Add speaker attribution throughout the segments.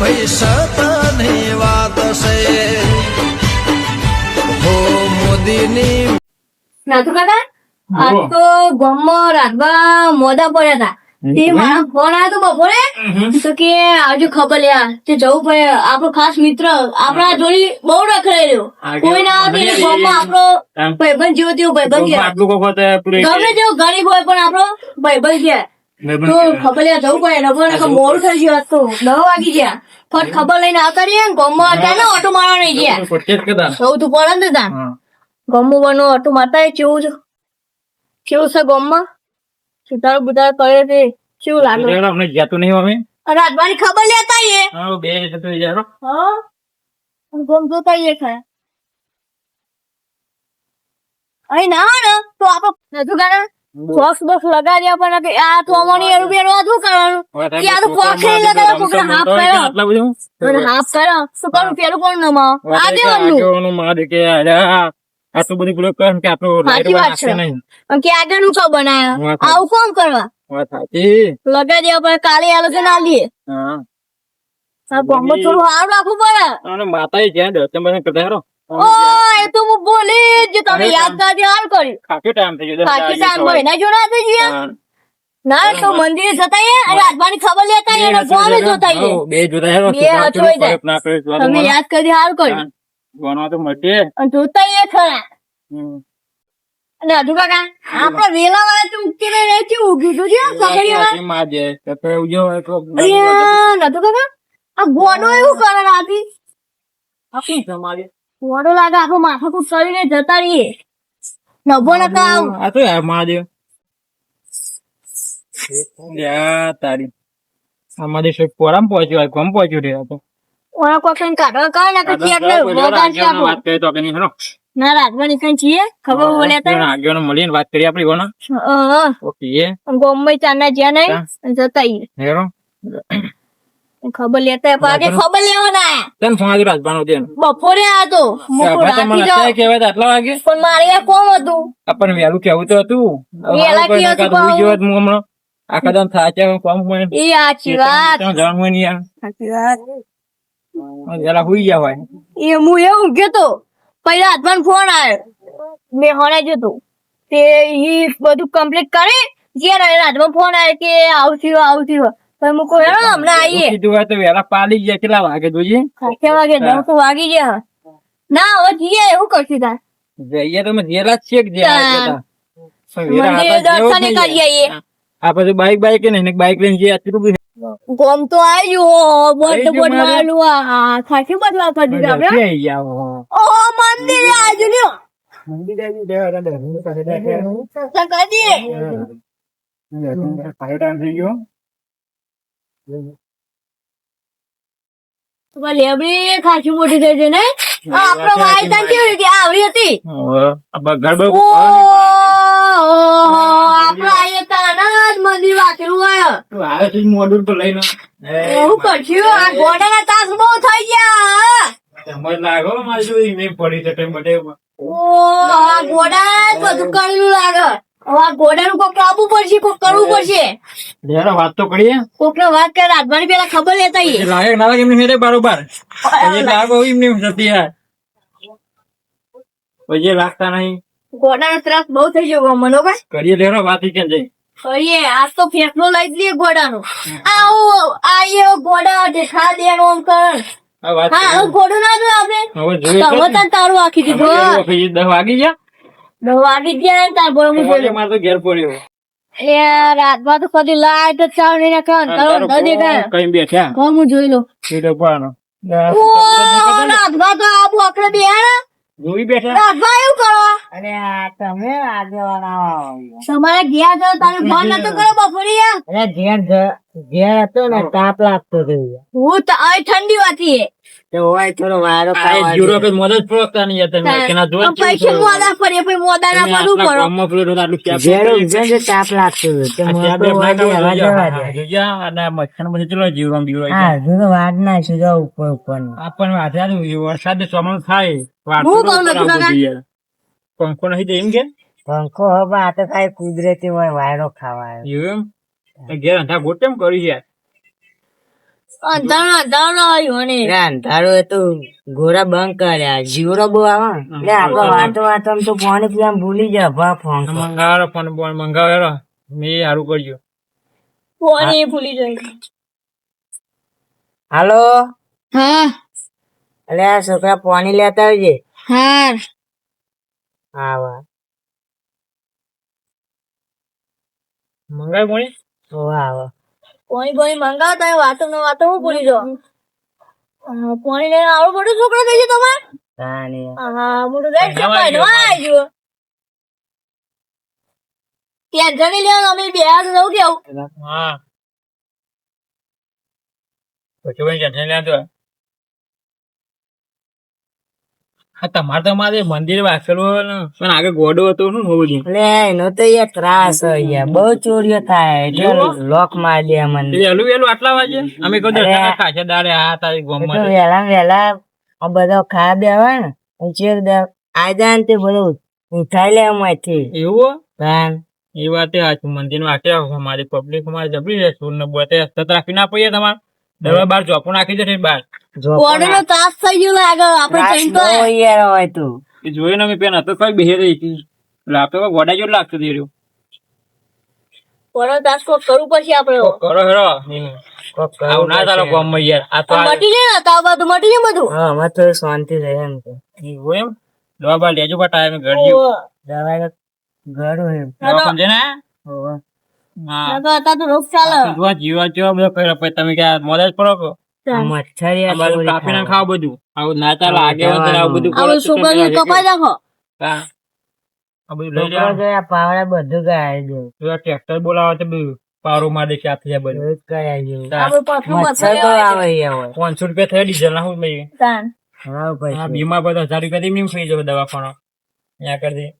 Speaker 1: ભાઈ સતની વાત છે. હો મોદીની
Speaker 2: નાથુ કાકા આજ તો ગામમાં રાતમાં મોદા પડ્યા હતા. તે મારા ફોન આવ્યો તો બપોરે. તો કે આજે ખબર લ્યા તે જવું પડે. આપણો ખાસ મિત્ર આપણા જોડી બહુ રહ્યો. કોઈ ના આવે એટલે ગામમાં આપણો ભાઈબંધ જેવો તેવો ભાઈબંધ
Speaker 3: ગયા.
Speaker 2: ગમે તેવો ગરીબ હોય પણ આપણો ભાઈબંધ છે તો ખબર લ્યા જવું પડે નબર નકર મોડું થઈ ગયું તો. નવ વાગી ગયા. ફટ ખબર લઈને આવતા રહીએ ને ગામમાં અત્યારે ઓટો મારવા નહીં ગયા. સૌ તું પડે ને તાન ગમું બનો ઓટો મારતા હોય કેવું છે? કેવું છે ગમમાં? સુતારો બુતારો કરે છે કેવું લાગે?
Speaker 3: અમને જતું નહીં અમે
Speaker 2: રાજવાની ખબર લેતા
Speaker 3: હા, બે જતું યાર
Speaker 2: હા. ગમ જોતા આઈએ ખરા અહીં ના ને તો આપણે નથી ગાના બોક્સ બોક્સ લગાડ્યા પણ આ તો અમોની રૂપિયા નું શું કરવાનું તો બોક્સ નહીં લગાડ્યા છોકરા હાફ કર્યો.
Speaker 3: આટલા બધું?
Speaker 2: અને હાફ કર્યો. શું કરું પેલું કોણ નમાવ આ દેવાનું
Speaker 3: આગેવાનું માં દે કે આટલું બધું પેલું કહે કે આટલું
Speaker 2: સાચી વાત છે. કે આગળનું કઉ બનાવ્યા આવું કોણ કરવા? લગાડી દેવા પડે કાલે આ લોકો ના લઈએ
Speaker 3: હા.
Speaker 2: બોમ્બ થોડું સારું રાખવું પડે.
Speaker 3: અને માતા જ્યાં દર્શન બધા કરતા હેરો
Speaker 2: ઓ એ તો હું બોલી જ તમે યાદ કરી હાલ કરી
Speaker 3: કાકી ટાઈમ થઈ ગયો
Speaker 2: કાકી ટાઈમ હોય ના જોડા થઈ ગયા. ના તો મંદિર જતા એ અને રાજવાની ખબર લેતા એ ગોમે જોતા એ
Speaker 3: બે જોતા
Speaker 2: બે જાય. તમે યાદ કરી હાલ કરી
Speaker 3: ગણવા તો મટે
Speaker 2: અને જોતા એ ખરા. અને હજુ કાકા આપડે વેલા વાળા તો ઉગતી રહી છે ઉગ્યું તું છે પકડી વાળા
Speaker 3: માં જે તો તો ઉજો તો
Speaker 2: નતું કાકા આ ગોડો એવું કરે રાતી
Speaker 3: આપી તમારી
Speaker 2: ગોડો લાગે આપણું માથા કુટ કરીને જતા રહીએ. નભો નકા આવું.
Speaker 3: આ તો યાર મહાદેવ તારી પહોંચ્યો કોમ પહોંચ્યું રે તો.
Speaker 2: ઓના કોઈ કઈ કાઢવા ના કઈ એટલે વગાડ છે આપણું.
Speaker 3: વાત કરીએ તો આપણે નહીં હેરો
Speaker 2: ના રાજવાની કઈ છીએ ખબર બોલે તો
Speaker 3: આગળ મળીને વાત કરી આપણી કોના ઓકે
Speaker 2: ગોમ્બઈ ચાના જ્યાં નહીં જતા
Speaker 3: હેરો
Speaker 2: ખબર લેતા ખબર લેવાના
Speaker 3: તને
Speaker 2: બપોરે આ તો મૂકું રાખી
Speaker 3: તો મને
Speaker 2: જાઓ
Speaker 3: અત્યારે કહેવાય તો આટલા વાગે?
Speaker 2: પણ મારે આ કોમ હતું.
Speaker 3: આપણને વહેલું કેવું તો હતું. હું હમણાં આખા થાચે કોમ હોય
Speaker 2: એ વાત.
Speaker 3: યાર.
Speaker 2: સાચી વાત.
Speaker 3: વહેલા હુઈ ગયા હોય.
Speaker 2: એ હું એવું તો પહેલા હાથમાં ફોન આવ્યો. મેં હોણે જતો તે ઈ બધું કમ્પ્લીટ કરી જે હાથમાં ફોન આવ્યો કે આવતી આવતી આવું પછી મૂકો હેડો હમણાં આવીએ
Speaker 3: કીધું હોય તો વેલા પાલી ગયા કેટલા વાગે જોઈએ
Speaker 2: ખાખે વાગે નવ તો વાગી ગયા ના હવે જઈએ એવું કરશું તાર
Speaker 3: જઈએ તો મેં જેલા છીએ કે જે. પણ
Speaker 2: મંદિરે દર્શને કરી. આવીએ
Speaker 3: આ પછી બાઈક બાઈક ને એને બાઈક લઈને જઈએ આટલું બધું
Speaker 2: ગોમ તો આવ્યું બોટ
Speaker 3: આવી
Speaker 2: બોટ. મારેલું આ ખાસી બદલા કરી દીધું આપણે
Speaker 3: જલ્દી આઈ ગયા હો.
Speaker 2: ઓ મંદિરે દેવા લ્યો સત્સંગ કરી દઈએ
Speaker 3: સારો ટાઈમ થઈ ગયો
Speaker 2: લેબડી ખાસી મોટી થઈ છે ને આપણો વાય તાન કેવી રીતે આવડી હતી?
Speaker 3: હવે આ બગાડ બહુ
Speaker 2: ઓ આપણો આયે તાન જ મંદિર વાંચેલું આયો
Speaker 3: છે મોડું તો લઈને
Speaker 2: એવું કરશું આ ઘોડાના તાસ બહુ થઈ ગયા
Speaker 3: સમજ લાગો મારી પડી છે
Speaker 2: ઓ આ ઘોડા બધું કરેલું લાગે. આ ઘોડાનું કોક આપવું પડશે કોક કરવું પડશે.
Speaker 3: વાત તો કરીએ.
Speaker 2: કોક વાત કરે રાજવાની પેલા ખબર લેતા.
Speaker 3: એ લાગે ના લાગે એમની હેડે બારોબાર. પછી લાગો એમની થતી યાર. પછી લાગતા નહીં.
Speaker 2: ઘોડાનો ત્રાસ બહુ થઈ ગયો મનો ભાઈ
Speaker 3: કરીએ લેરો વાત કેમ જઈ.
Speaker 2: કરીએ આજ તો ફેંકનો લઈ જ લઈએ ઘોડાનો આવું આઈએ ઘોડા દેખા દેનો આમ કર. હા આવું ના જોયું આપણે?
Speaker 3: હવે જોઈએ
Speaker 2: તમે તારું આખી દીધું
Speaker 3: દસ વાગી ગયા.
Speaker 2: વાગી ગયા ને તાર બોલો બોલું
Speaker 3: મારે તો ઘેર પડ્યો.
Speaker 2: એ રાતમાં તો કદી લાઈટ જ ચાલુ નહીં નાખે તારો ન દેખાય
Speaker 3: કઈ? બેઠા?
Speaker 2: કોમ જોઈ લો.
Speaker 3: સીધો પાનો
Speaker 2: ઓ રાતમાં તો આબુ આકડે બે
Speaker 3: જોઈ બેઠા?
Speaker 2: રાતમાં એવું કરો
Speaker 4: અરે આ તમે આગેવાન આવો.
Speaker 2: તમારે ગયા તો તમે ફોન નતો કરો બપોરે
Speaker 4: અરે ઘેર ઘેર હતો ને તાપ લાગતો હતો
Speaker 2: હું તો અહીં ઠંડી વાતી
Speaker 4: તો હોય થોડો
Speaker 3: આ કે નહીં હતા કેના જોઈ
Speaker 2: પૈસા પડે પછી મોડા ના પડો
Speaker 3: ગામમાં પેલું રોજ આટલું ક્યાં
Speaker 4: ઘેર ઊંઘે તાપ લાગતો હતો. તો
Speaker 3: આ
Speaker 4: વાગે હવા જવા દે.
Speaker 3: હા, અને મચ્છર પછી ચલો જીવરામ બીવરામ
Speaker 4: હા હજુ વાડ ના છે જો ઉપર ઉપર
Speaker 3: વરસાદ ચોમાસું થાય.
Speaker 2: હું કહું નથી.
Speaker 3: પંખો નહીં એમ કે?
Speaker 4: પંખો હવે આ તો કઈ કુદરતી હોય વાયરો ખાવાય.
Speaker 3: એવું એમ? ઘેર અંધા ગોટ કેમ કરી યાર
Speaker 2: અંધારો અંધારો આવ્યો ને
Speaker 4: એટલે અંધારું ઘોડા બંધ કર્યા. જીવરો બહુ આવે. એટલે આપડે વાતો વાતો તો ફોન પેલા ભૂલી જા ભા ફોન કર.
Speaker 3: મંગાવો ફોન મેં સારું કર્યું.
Speaker 2: ફોન એ ભૂલી જાય
Speaker 4: હાલો?
Speaker 2: હા.
Speaker 4: એટલે છોકરા પાણી લેતા આવજે.
Speaker 2: હા.
Speaker 4: હા વાહ
Speaker 3: મંગાવ કોણી
Speaker 4: વાહ વાહ
Speaker 2: કોણી કોણી મંગાવતા વાતો ન વાતો હું ભૂલી જો કોણી લઈને આવડું બધું છોકરો થઈ ગયો તમારે? હા મોટું લઈને
Speaker 3: નવા
Speaker 2: ચપાઈ
Speaker 3: ગયો
Speaker 2: આવી જણી લેવાનું અમે બે હાથ રહું કેવું
Speaker 3: હા. પછી ટેન્શન લેતો હા તમારે તો મંદિર વાંચેલું પણ આગળ ગોડો હતો શું હોવું જોઈએ
Speaker 4: એટલે એનો તો યાર ત્રાસ યાર બહુ ચોરીઓ થાય. એટલે લોક મારી દે મને
Speaker 3: વહેલું વહેલું આટલા વાગે? અમે કહું
Speaker 4: અરે.
Speaker 3: દાડે હા તારી
Speaker 4: ગોમ
Speaker 3: ગોમમાં
Speaker 4: વેલા વહેલા વહેલા આ બધો ખા દેવા ને પછી આ જાય ને તે બધું ઉઠાઈ લે એમાંથી.
Speaker 3: એવું
Speaker 4: ભાન
Speaker 3: એ વાત આ મંદિરમાં અમારી પબ્લિક અમારે જબરી રહેશું. સુર ને બોતે સત રાખી ના પડીએ તમારે. દવા બાર ચોપો નાખી દે બાર.
Speaker 4: જો
Speaker 2: તાસ થઈ ગયો લાગે આપણે જઈને તો
Speaker 4: યાર હોય તું.
Speaker 3: એ જોઈને મે પેન હતો કોઈ બેહે રહી હતી. લાપે ગોડા જેવું લાગતું એ રહ્યું.
Speaker 2: આપણે
Speaker 3: કરો હેરો આવું ના ચાલો
Speaker 4: પડશે.
Speaker 3: યાર. આ તો
Speaker 2: આ
Speaker 3: આ-
Speaker 2: મટી જાય ને તો બધું મટી જાય બધું.
Speaker 4: હા અમે શાંતિ રહે એમ તો.
Speaker 3: એવું એમ. દવા બાર લેજો ટાઈમે
Speaker 4: દવા.
Speaker 2: ના
Speaker 3: સમજે ને. ટ્રેક્ટર બોલાવે તો બધું. પારો મારે જાય બધું. પાંચસો રૂપિયા થયા ડીઝલ ના હું ભાઈ બીમા બધા હજાર રૂપિયા થી થઈ દવાખાનો. ત્યાં કરી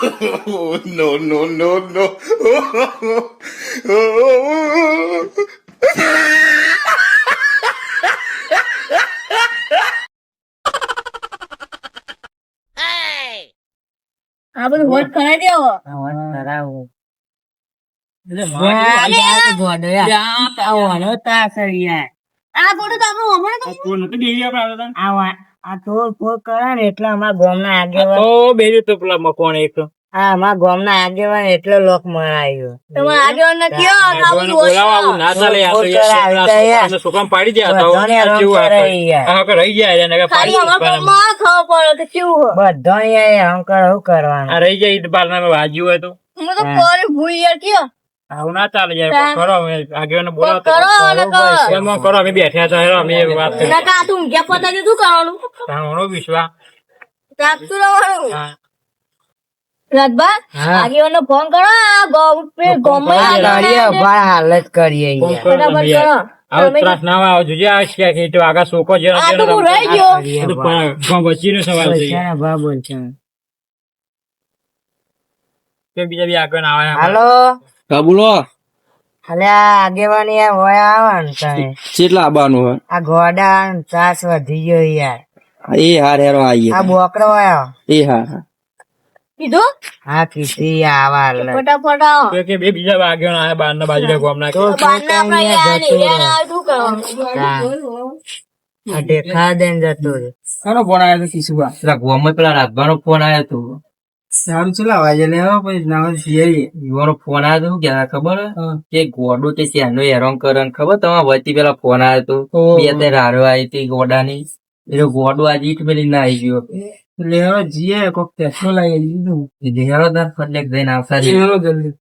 Speaker 3: દે
Speaker 5: no, no, no, no.
Speaker 2: આ બધું કરાવી દેવો
Speaker 4: કરાવું ગોડો યાર.
Speaker 3: ત્યાં
Speaker 4: આ તાસ છે યાર.
Speaker 2: આ ફોટો તો આપણું હમણાં તો
Speaker 3: આ દેવી આપણે આવતા
Speaker 4: આ તોડ ફોડ કરે ને એટલે અમારા ગામના આગેવાન
Speaker 3: તો બેરી તો પેલા મકોણ એક
Speaker 4: આ અમારા ગામના આગેવાન એટલે લોક મરાયો
Speaker 2: તમારે આગળ ન કયો આ
Speaker 3: બોલાવો, ના ચાલે યાર. તો યાર,
Speaker 4: કરાવી તો યાર.
Speaker 3: છોકરાને છોકરાને પાડી દે તો. આ
Speaker 4: રંગ
Speaker 3: કેવું આ
Speaker 4: કરાવી યાર.
Speaker 3: આ વખત રહી જાય એને કે પાડી
Speaker 2: અમારા
Speaker 3: દે.
Speaker 2: પડે કે કેવું હોય
Speaker 4: બધા હંકર શું કરવાનું
Speaker 3: આ રહી જાય બાર ના વાજ્યું હોય તો
Speaker 2: હું તો પોરે યાર કયો
Speaker 3: આવું ના ચાલે યાર કરો અમે બોલાવો
Speaker 2: કરો કરો.
Speaker 3: અમે બેઠા હતા અમે વાત કરી.
Speaker 2: ના તું ઊંઘ્યા પતા શું કરવાનું?
Speaker 3: તાણવાનો વિશ્વાસ
Speaker 2: રાખતું રહેવાનું? રાજભા
Speaker 4: હા.
Speaker 2: ફોન કરો આ ગામ પે ગામમાં
Speaker 4: આ
Speaker 2: આગેવાન
Speaker 4: કરીએ
Speaker 2: આવે ને.
Speaker 4: ભાઈ હાલત કરીએ
Speaker 3: ફોન કરો
Speaker 2: ફટાફટ
Speaker 3: તમે યાર.
Speaker 2: કરો.
Speaker 3: આવો ત્રાસ ના આવે જોજે આ છે કે તો આગળ સોકો છે
Speaker 2: આ તો રહી ગયો.
Speaker 4: કરીએ
Speaker 3: બધું
Speaker 4: ભાઈ.
Speaker 3: પણ વચ્ચેનો સવાલ છે.
Speaker 4: પૈસાના બોલ છે
Speaker 3: કે બીજા બી આગળ આવે
Speaker 4: હાલો.
Speaker 6: હા બોલો.
Speaker 4: આગેવાની યાર હોય આવે ને
Speaker 6: કેટલા આવવાનું હોય?
Speaker 4: આ ઘોડા ને ત્રાસ વધી ગયો યાર.
Speaker 6: એ હાર હેરો આઈએ.
Speaker 4: આ બોકડો આયો
Speaker 6: એ હાર હાર.
Speaker 2: કીધું?
Speaker 4: હા કીધી આવા
Speaker 3: કે બે બીજા આગળ આવે બાર ના બાજુ ગોમ ના
Speaker 4: તો
Speaker 2: આપણે
Speaker 4: યાર
Speaker 2: આવીને શું કરવાનું
Speaker 4: આ દેખા દે ને જતું રહે.
Speaker 3: કનો ફોન આવ્યો તો કિશુબા
Speaker 6: પેલા ગોમાં પેલા રાધવાનો ફોન આવ્યો તો.
Speaker 3: સારું ચલો આજે લે પછી ના સિયાઈ
Speaker 6: યુવાનો ફોન આવ્યો તો શું ખબર? કે ગોડો તે ત્યાંનો હેરાન કરે ખબર? તમારા વચ્ચે પેલા ફોન આવ્યો તો. બે તે રાડો આવી હતી ગોડાની. એટલે ગોડો આજે ઈટ મેલી ના આવી ગયો.
Speaker 3: લેવા જીએ કોક ટેસ્ટો લાગી દીધું.
Speaker 6: હેરો તાર ફટલેક જઈને આવતા.
Speaker 3: ચલો જલ્દી.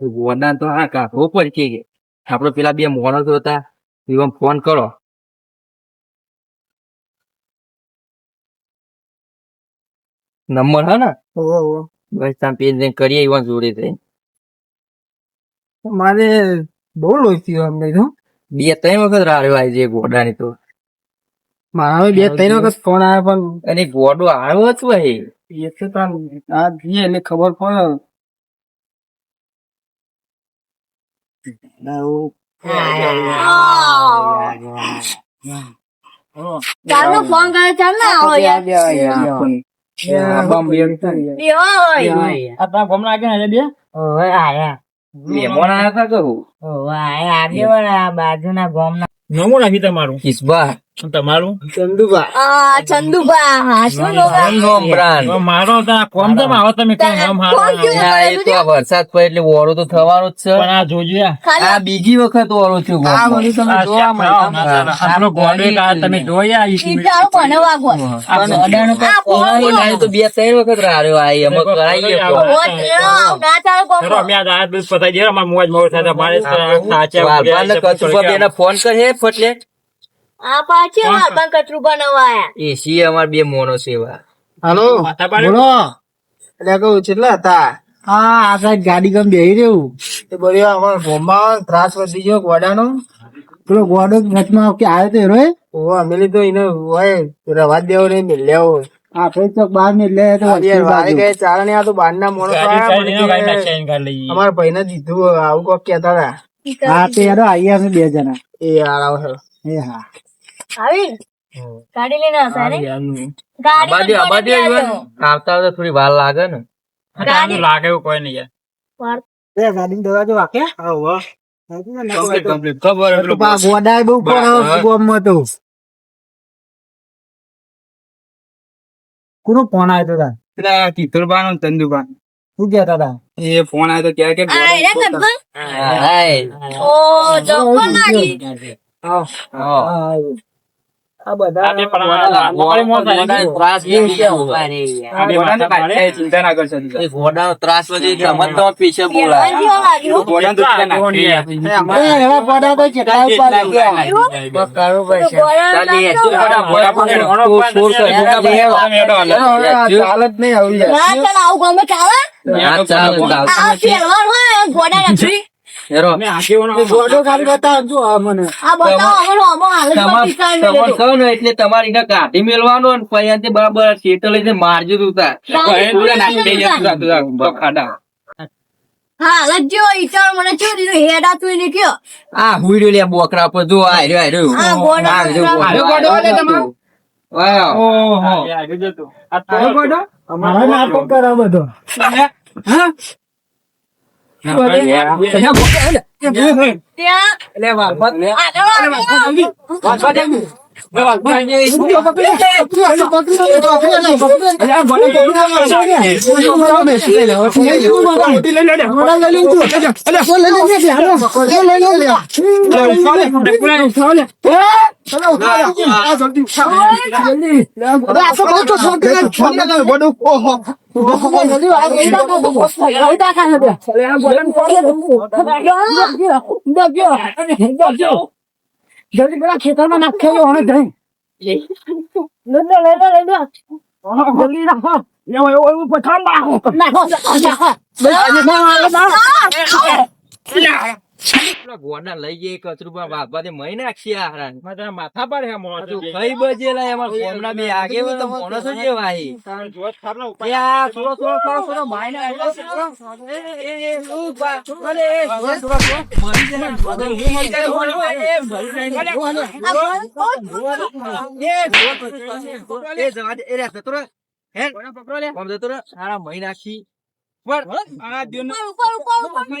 Speaker 6: ગોડા તો હા કા પડશે. કે આપડે પેલા બે મોણસો હતા. એવા ફોન કરો. નંબર હા ને? બસ તમે પેજ ને કરીએ એવા જોડે થઈ.
Speaker 3: મારે બહુ લોચી અમને તો
Speaker 6: બે ત્રણ વખત રાડ્યો આવી છે ગોડાની તો.
Speaker 3: મારા બે ત્રણ વખત ફોન આવ્યો પણ
Speaker 6: અને ગોડો આવ્યો હતો એ.
Speaker 3: એટલે તો આ જઈએ એટલે ખબર પડે.
Speaker 2: ચાલો ફોન કરે ચાલ ને આવો યાર. બેહો હોય
Speaker 3: ના ગામના આગળ બે
Speaker 4: ઓવે આયા
Speaker 6: મહેમાન આયા તા કહું
Speaker 4: ઓવે આયા આ બાજુના ગામના
Speaker 3: નમો નાખી તમારું
Speaker 6: કિસ્બા
Speaker 3: તમારું?
Speaker 2: આ ચંદુબા શું લોકો
Speaker 6: બ્રાન્ડ
Speaker 3: મારો તો કોમ તો આવો તમે કઈ નામ હારો
Speaker 2: કોણ
Speaker 3: ના
Speaker 2: કયું?
Speaker 6: હા, એ તો આ વરસાદ પડે એટલે ઓરો તો થવાનો જ છે.
Speaker 3: પણ આ જોજો. આ.
Speaker 6: આ બીજી વખત ઓરો છે ગામમાં.
Speaker 3: આ શેક ખાઓ, ના ચાલે. આપણો ગોળો આ તમે જોયા ઈ
Speaker 2: ઈ મને વાગો
Speaker 3: આ
Speaker 6: અડાણો તો ઓરો લાવ્યો તો બે ત્રણ વખત રાડ્યો આ એમાં કરાઈએ
Speaker 2: ના ચાલો
Speaker 3: ચલો, અમે આ દાળ દૂધ પતાઈ દઈએ. અમારે મોજ મોજ થાય મારે સાચા
Speaker 6: વાલભાઈને ફોન કરે ફટલે.
Speaker 2: આ પાછી મારબા કચરું બનાવાયા
Speaker 6: એસી અમાર બે મોનો સેવા
Speaker 7: હાલો બોલો. એટલે કહું કેટલા હતા. હા આ સાઈડ ગાડી ગમ બેહી રહ્યું. એ બોલ્યો અમાર ગોમાં ત્રાસ વધી ગયો ગોડાનો. પેલો ગોડો વચમાં કે આવ્યો તો એરો ઓ અમે લીધો એને હોય રવા દેવો નહીં મિલ્યાવો હા ફેર બહાર તો ગયે આ તો બહાર ના આયા,
Speaker 3: ગાડી લઈ જઈએ.
Speaker 7: અમારા ભાઈ ને દીધું આવું કોક કેતા હતા. હા તે યાર અમે બે જણા. એ યાર આવો એ હા.
Speaker 2: આવી ગાડી લઈને આવતા ને ગાડી
Speaker 6: આબાદી
Speaker 2: તો.
Speaker 6: આવતા આવતા થોડી વાર લાગે ને
Speaker 3: ગાડી લાગે એવું કોઈ નહીં યાર.
Speaker 7: એ ગાડી દરવાજો વાકે.
Speaker 3: ખબર એટલું.
Speaker 7: ગોડાય બહુ. ગોમમાં તો કોનો ફોન આવ્યો તા
Speaker 3: પેલા ને ચંદુબાનો.
Speaker 7: શું કહેતા હતા
Speaker 3: એ ફોન આવ્યો તો ક્યારે કે?
Speaker 6: હાય.
Speaker 2: ઓ જબ્બર લાગી
Speaker 3: આવી આ બે માથા પાડે. ચિંતા ના કરશો
Speaker 6: એ ત્રાસ. તો પીછે
Speaker 3: ગોળાને તો ચિંતા ના
Speaker 7: એ એવા ગોડા તો ચેટા ઉપર ગયા
Speaker 4: કરવું પડશે
Speaker 6: ચાલી એ.
Speaker 3: ગોળા ગોળા પડે. ઘણો પાડ
Speaker 6: સોળ
Speaker 3: નથી.
Speaker 6: કઈ
Speaker 3: તમે હેડો, તમે હેડો હાલે.
Speaker 7: ચાલ જ નહીં આવી જાય
Speaker 2: ના
Speaker 6: હેરો.
Speaker 3: અમે આગેવાનો
Speaker 7: ગોડો ખાલી બતાવજો આ મને
Speaker 2: આ બતાવો અમારો અમો હાલ જ
Speaker 6: તમાર-
Speaker 2: પીસાઈ
Speaker 6: કહો ને એટલે તમારે કાઢી મેલવાનો ને પછી અંતે બરાબર શેઠો લઈને મારજો તું તાર.
Speaker 2: ગાડી
Speaker 3: પૂરા નાખી દઈએ, પૂરા, પૂરા, પૂરા
Speaker 2: હા હાલ ઈચાર મને શું દીધું હેડા તું એને કયો
Speaker 6: આ હુઈ રહ્યો લે બોકરા પર જો આ રહ્યો, આ રહ્યો.
Speaker 2: આ ગોડો
Speaker 6: આ
Speaker 2: બોકરા.
Speaker 7: ગોડો વાળે તમારો?
Speaker 6: વાહ.
Speaker 3: ઓહો. આ તો-
Speaker 7: અમારા નાટક કરે બધો
Speaker 2: ત્યાં આગળ આગળ.
Speaker 7: જલ્દી પેલા ખેતરમાં નાખેલો અને જઈ જલ્દી પછાડ નાખો નાખો
Speaker 6: પેલા ગોડા લઈ જઈએ કચરું પર વાગવાથી મહી નાખશે આ હારાને.
Speaker 3: મેં માથા પાડે હે મોં.
Speaker 6: તું કઈ બજેલા એમાં કોમના બે આગેવાનો માણસો જેવા છે.
Speaker 3: તારે જોત ખરો ને,
Speaker 6: આ થોડો થોડો થોડો થોડો થોડો. એ, એ, એ, ઉભ બા. અરે, એ, થોડો, થોડો. મરી જાય. મરી જાય. એ, મરી જાય. એ, જવા દે. એ, રે, જતો રહે. હે? આમ જતો રહે. સારા મહી નાખી. પર.
Speaker 2: ઉપર ઉપર ઉપર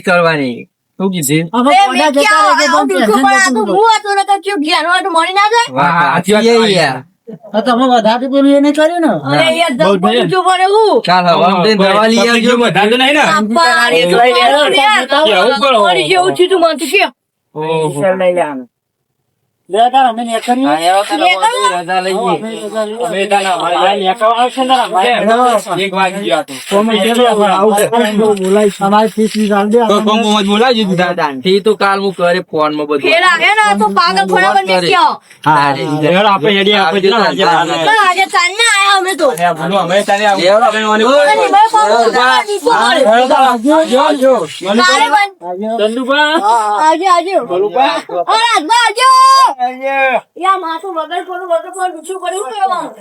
Speaker 2: કરવાની.
Speaker 6: શું કીધું.
Speaker 7: તમે વધારે પેલું એને કર્યું ને?
Speaker 2: અરે યાર જબ્બર ઊંચું પડે હું
Speaker 6: ચાલ હવે આમ જઈને દવા લઈ આવજો
Speaker 3: બધા તો નહીં ને
Speaker 2: આપા, એ તો પડે યાર.
Speaker 3: કેવું કરો?
Speaker 2: મરી જેવું છે તું મને તો કે
Speaker 3: ઓહો.
Speaker 7: લઈ લેવાનું
Speaker 8: લે તાર અમે
Speaker 9: રજા આવશે ને એક વાગી ગયો.
Speaker 8: તો આવું બોલાય ફીસની દે
Speaker 9: તો.
Speaker 6: તો કાલ હું કરે ફોનમાં બધું
Speaker 2: ફેર આવે ને તો પાગલ ખોડા પર બેસી આવો
Speaker 3: હેડ આપણે હેડીએ આપણે કેટલા વાગે
Speaker 2: ના, આજે આયા અમે તો.
Speaker 9: બોલો, અમે તારે આવું.
Speaker 6: મને
Speaker 2: આજે આજે. અરે રાજભા આજે. યા માથું વગર થોડું વગર ડૂચું પડ્યું કેવાનું